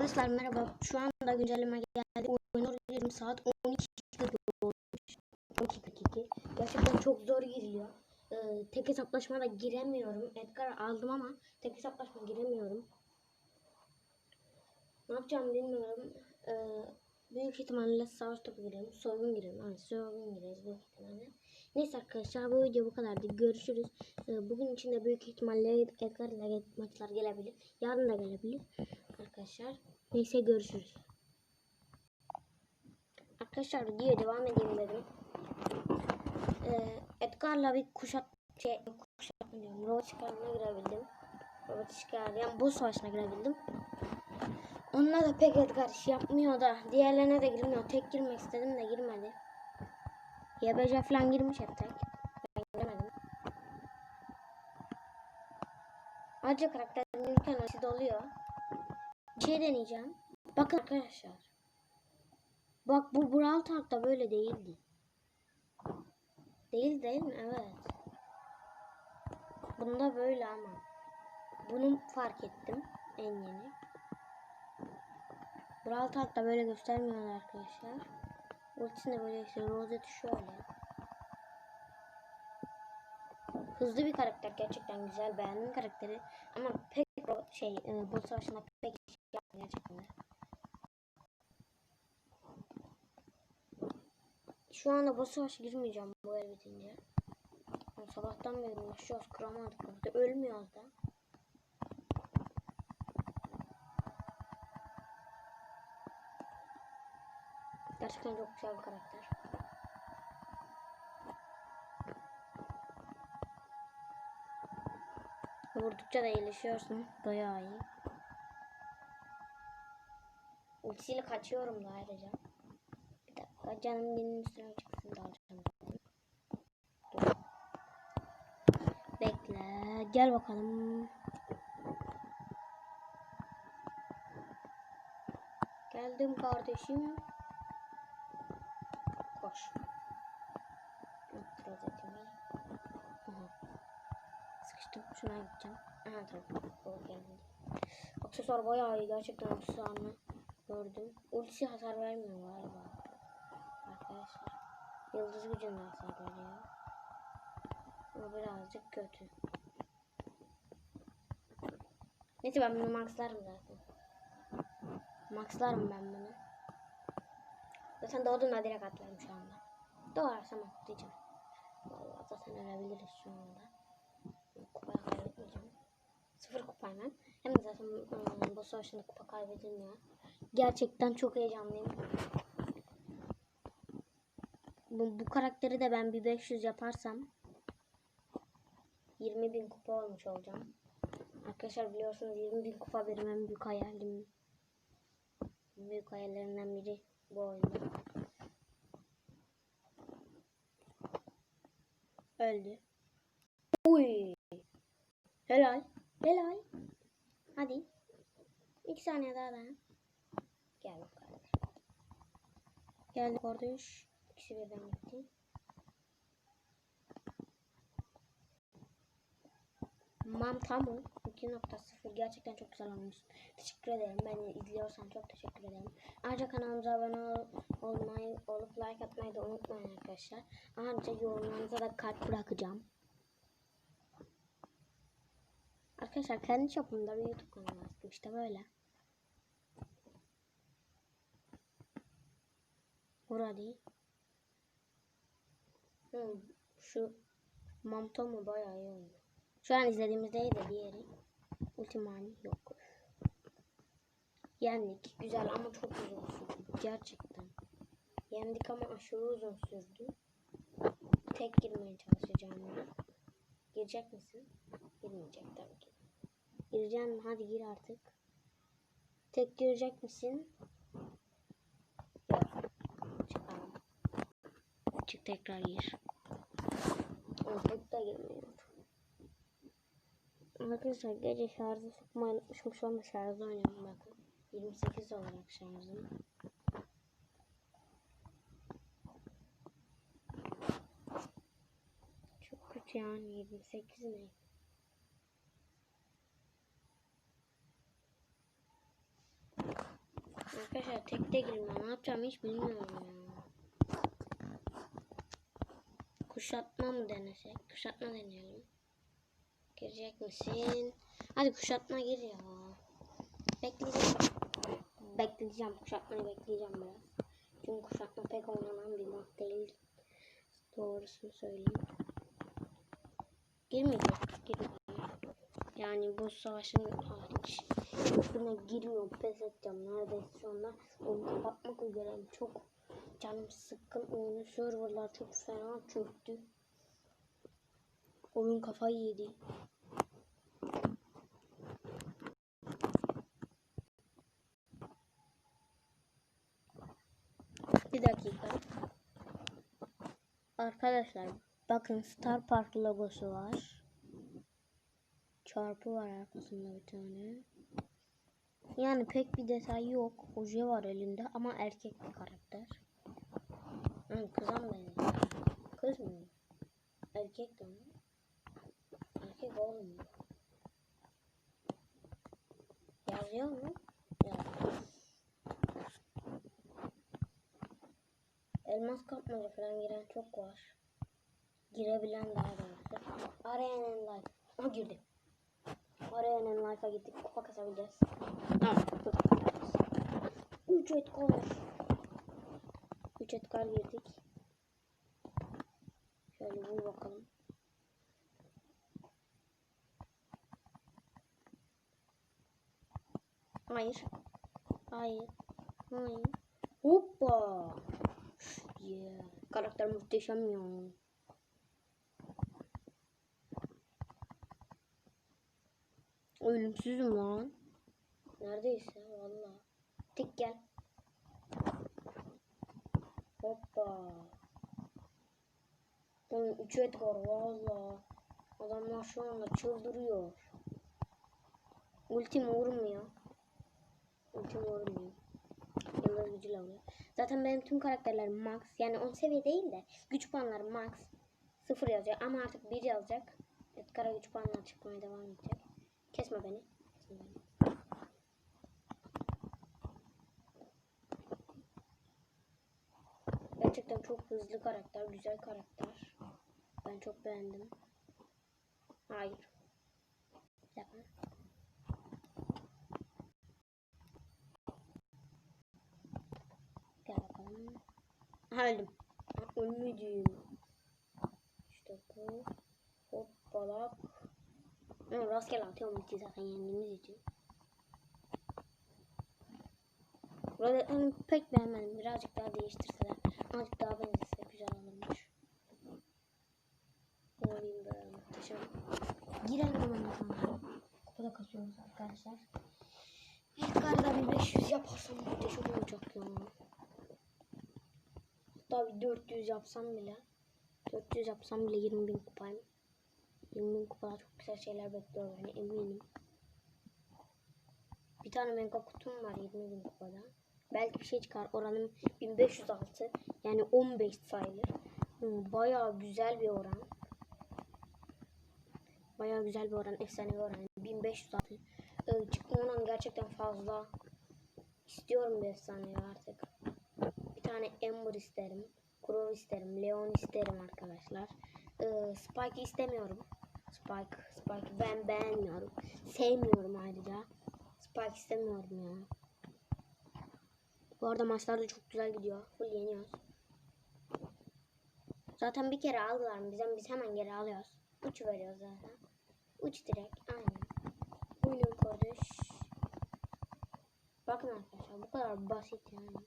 Arkadaşlar merhaba. Şu anda güncelleme geldi. Oynuyoruz 20 saat 12 dakika olmuş. 12 dakika. Gerçekten çok zor giriliyor. Ee, tek hesaplaşma da giremiyorum. Edgar aldım ama tek hesaplaşma giremiyorum. Ne yapacağımı bilmiyorum. Ee, büyük ihtimalle savaş topu girelim. Soygun girelim. Hani soygun gireriz büyük ihtimalle. Neyse arkadaşlar bu video bu kadardı. Görüşürüz. Ee, bugün içinde büyük ihtimalle Edgar ile maçlar gelebilir. Yarın da gelebilir. Arkadaşlar. Neyse görüşürüz. Arkadaşlar videoya devam edeyim dedim. Ee, Edgar'la bir kuşat şey kuşat mı diyorum. Robot çıkarına girebildim. Robot çıkar yani bu savaşına girebildim. Onunla da pek Edgar iş yapmıyor da diğerlerine de girmiyor. Tek girmek istedim de girmedi. YBC falan girmiş hep tek. Ben giremedim. Ayrıca karakterin ülken asit oluyor. Bir şey deneyeceğim. Bakın arkadaşlar. Bak bu Brawl Talk'ta böyle değildi. Değil değil mi? Evet. Bunda böyle ama. Bunu fark ettim. En yeni. Brawl Talk'ta böyle göstermiyorlar arkadaşlar. Ultisinde böyle işte rozeti şöyle. Hızlı bir karakter gerçekten güzel beğendim karakteri ama pek şey e, bu savaşında pek gerçekten. de. Şu anda bu savaşa girmeyeceğim bu el bitince. Yani sabahtan beri uğraşıyoruz kıramadık orada ölmüyoruz da. Gerçekten çok güzel bir karakter. Vurdukça da iyileşiyorsun. Bayağı iyi. Ultisiyle kaçıyorum da ayrıca. Bir dakika canım benim üstüne çıksın da alacağım. Dur. Bekle. Gel bakalım. Geldim kardeşim. Koş. Rozetimi. Sıkıştım. Şuna gideceğim. Aha tamam. O geldi. Aksesuar bayağı iyi. Gerçekten aksesuarını gördüm. Ultisi hasar vermiyor galiba. Arkadaşlar. Yıldız gücünde hasar veriyor. Ama birazcık kötü. Neyse ben bunu maxlarım zaten. Maxlarım ben bunu. Zaten doğduğumda direkt atlarım şu anda. Doğarsam atlayacağım. Vallahi zaten ölebiliriz şu anda. Kupayı kaybetmeyeceğim. Sıfır kupayla. Hem de zaten ım, bu savaşında kupa kaybedilmiyor. Gerçekten çok heyecanlıyım. Bu, bu karakteri de ben bir 500 yaparsam 20 bin kupa olmuş olacağım. Arkadaşlar biliyorsunuz 20 bin kupa benim en büyük hayalim. En büyük hayallerimden biri bu oyunda. Öldü. Uy. Helal. Helal. Hadi. İki saniye daha dayan. Gel bakalım. Geldi kardeş. İkisi birden gitti. Mamtamu 2.0 gerçekten çok güzel olmuş. Teşekkür ederim. Beni izliyorsan çok teşekkür ederim. Ayrıca kanalımıza abone ol, olmayı, olup like atmayı da unutmayın arkadaşlar. Ayrıca yorumlarınıza da kalp bırakacağım. Arkadaşlar kendi çapımda bir YouTube kanalı açtım. İşte böyle. Hmm, şu Mamtomu bayağı iyi oynuyor. Şu an izlediğimizde iyi de diğeri. Ultimani yok. Yendik. Güzel ama çok uzun sürdü. Gerçekten. Yendik ama aşırı uzun sürdü. Tek girmeye çalışacağım ben. Girecek misin? Girmeyecek tabii ki. Gireceksin mi? Hadi gir artık. Tek girecek misin? Yok. Çıkalım. Çık tekrar gir. Tek de girmiyor. Arkadaşlar gece şarjı sokmayı unutmuşum. Şu anda şarjda oynuyorum bakın. 28 olarak şarjım. Çok kötü yani 28 ne? Arkadaşlar tek de girmiyor. Ne yapacağım hiç bilmiyorum ya. Kuşatma mı denesek? Kuşatma deneyelim. Girecek misin? Hadi kuşatma gir ya. Bekleyeceğim. Bekleyeceğim. Kuşatmayı bekleyeceğim biraz. Çünkü kuşatma pek oynanan bir mod değil. Doğrusunu söyleyeyim. Girmeyecek. Girmeyecek. Yani bu savaşın hariç. Buna girmiyorum. Pes edeceğim. Neredeyse şu anda onu kapatmak üzereyim. Çok canım sıkkın. Oyunun serverlar çok fena çöktü. Oyun kafayı yedi. Bir dakika. Arkadaşlar bakın Star Park logosu var. Çarpı var arkasında bir tane. Yani pek bir detay yok. Oje var elinde ama erkek bir karakter. Hı, kıza mı benziyor? Kız mı? Erkek de mi? Erkek oğlum. Yazıyor mu? Yazıyor. Elmas kapmaca falan giren çok var. Girebilen daha doğrusu. Arayan en life. Ha girdi. Arayan en life'a gittik. Kupa kasabileceğiz. Tamam. dur. Üç et kalır. Üç et kal girdik. Şöyle vur bakalım. Hayır. Hayır. Hayır. Hoppa. Yeah. Karakter muhteşem ya. Ölümsüzüm lan. Neredeyse valla. Tek gel. Hoppa. Oğlum 3 et var valla. Adamlar şu anda çıldırıyor. Ultim vurmuyor. Ultim vurmuyor. Yıldız gücüyle vuruyor. Zaten benim tüm karakterlerim max. Yani 10 seviye değil de güç puanları max. 0 yazıyor ama artık 1 yazacak. Edgar'a güç puanlar çıkmaya devam edecek. Kesme beni. Kesme beni. Gerçekten çok hızlı karakter, güzel karakter. Ben çok beğendim. Hayır. Yapma. Gel bakalım. Öldüm. Ölmedim. İşte bu. Hoppalak. Ben rastgele atıyorum ulti zaten yendiğimiz için. Burada hani pek beğenmedim. Birazcık daha değiştirseler. Azıcık daha benzese güzel olurmuş. Olayım böyle muhteşem. Girelim hemen bakalım. Kupada kasıyoruz arkadaşlar. Edgar'da bir 500 yaparsam muhteşem olacak ya. Hatta bir 400 yapsam bile. 400 yapsam bile 20 bin kupayım. 20 bin kupada çok güzel şeyler bekliyor beni eminim. Bir tane mega kutum var 20 bin kupada. Belki bir şey çıkar. Oranım 1506. Yani 15 sayılır. Hmm, Bayağı güzel bir oran. Bayağı güzel bir oran. Efsane bir oran. 1506. Ee, gerçekten fazla. İstiyorum bir efsaneyi artık. Bir tane Ember isterim. Crow isterim. Leon isterim arkadaşlar. Ee, Spike istemiyorum. Spike. Spike ben beğenmiyorum. Sevmiyorum ayrıca. Spike istemiyorum ya. Bu arada maçlar da çok güzel gidiyor. Full yeniyoruz. Zaten bir kere aldılar mı bizden biz hemen geri alıyoruz. Uç veriyoruz zaten. Uç direkt aynen. Oyunun kodu. Bakın arkadaşlar bu kadar basit yani.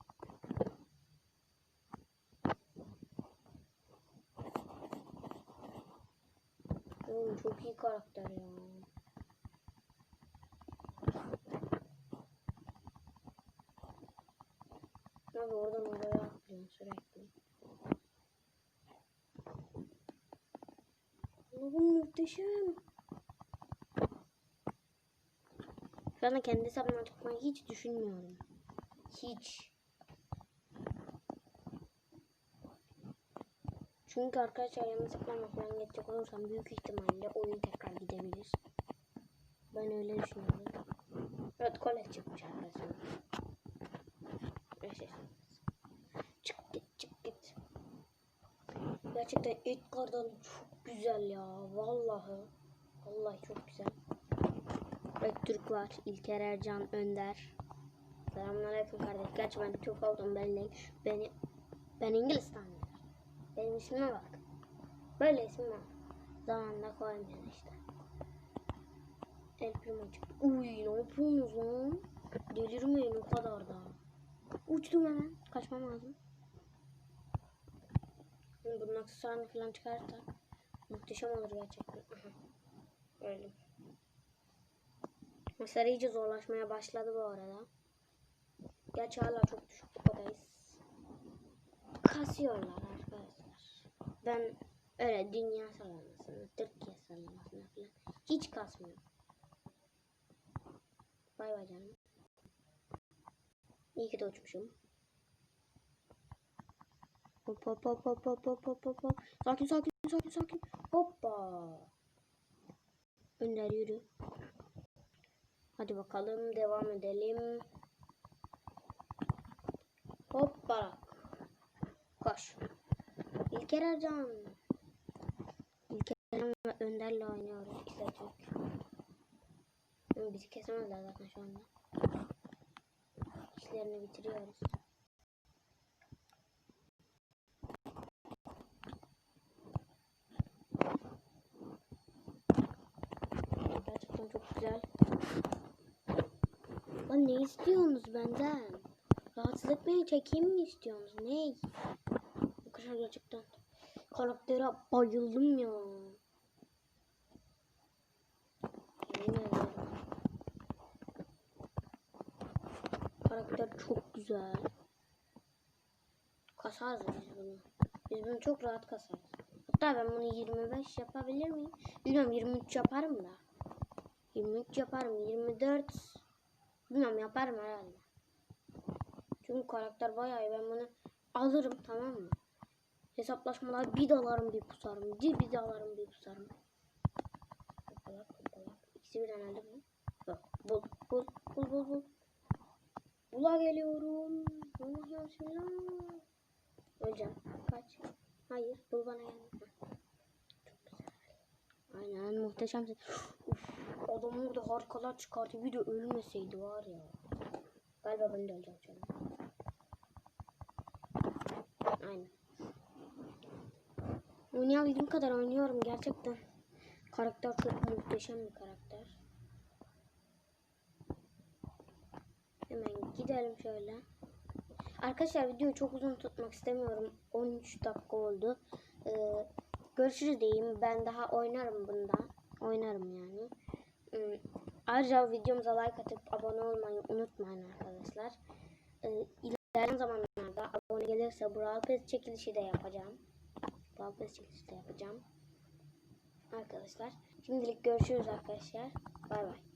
Oğlum çok iyi karakter ya. Muhteşem. Şu anda kendi hesabımdan çıkmayı hiç düşünmüyorum. Hiç. Çünkü arkadaşlar yanlış hesaplarla falan geçecek olursam büyük ihtimalle oyun tekrar gidebilir. Ben öyle düşünüyorum. Evet kolej çıkmış arkadaşlar. Gerçekten Edgar'dan çok güzel ya. Vallahi. Vallahi çok güzel. Öktürk var. İlker Ercan Önder. Selamünaleyküm kardeş. Gerçi ben Türk oldum belli. Beni ben İngilistanlıyım. Benim ismime bak. Böyle isim var. Zamanında koymayan işte. El Primo çıktı. Uy ne yapıyorsunuz lan? Delirmeyin o kadar da. Uçtum hemen. Kaçmam lazım. Bunun aksesuarını falan çıkarsa muhteşem olur gerçekten. Aha. Öyle. Mesela iyice zorlaşmaya başladı bu arada. Gerçi hala çok düşük kupadayız. Kasıyorlar arkadaşlar. Ben öyle dünya sıralamasını, Türkiye sıralamasını falan hiç kasmıyorum. Bay bay canım. İyi ki de uçmuşum. Hop hop hop hop hop hop hop hop hop. Sakin sakin sakin sakin. Hoppa. Önder yürü. Hadi bakalım devam edelim. Hoppa. Koş. İlker Ercan. İlker Ercan ve Önder'le oynuyoruz. İşte Türk. Bizi kesemezler zaten şu anda. İşlerini bitiriyoruz. Gerçekten çok güzel. Lan ne istiyorsunuz benden? Rahatsız etmeyi çekeyim mi istiyorsunuz? Ne? Arkadaşlar gerçekten karaktere bayıldım ya. Karakter çok güzel. Kasarız biz bunu. Biz bunu çok rahat kasarız. Hatta ben bunu 25 yapabilir miyim? Bilmiyorum 23 yaparım da. 23 yaparım. 24 bilmiyorum yaparım herhalde. Çünkü karakter bayağı iyi. Ben bunu alırım tamam mı? Hesaplaşmalar bir dalarım bir pusarım. Bir, bir dalarım bir pusarım. Kopalak kopalak. İkisi birden öldü mü? Yok. Bul bul bul bul bul. Bula geliyorum. Allah ya bismillah. Öleceğim. Kaç. Hayır. Bul bana gelme. Aynen muhteşemsin. Adam orada harikalar çıkarttı. Bir de ölmeseydi var ya. Galiba ben de öleceğim an. Aynen. Oynayabildiğim kadar oynuyorum gerçekten. Karakter çok muhteşem bir karakter. Hemen gidelim şöyle. Arkadaşlar videoyu çok uzun tutmak istemiyorum. 13 dakika oldu. Ee, görüşürüz diyeyim. Ben daha oynarım bunda. Oynarım yani. Ee, ayrıca videomuza like atıp abone olmayı unutmayın arkadaşlar. Ee, ilerleyen zamanlarda abone gelirse Brawl Pass çekilişi de yapacağım. Brawl Pass çekilişi de yapacağım. Arkadaşlar. Şimdilik görüşürüz arkadaşlar. Bay bay.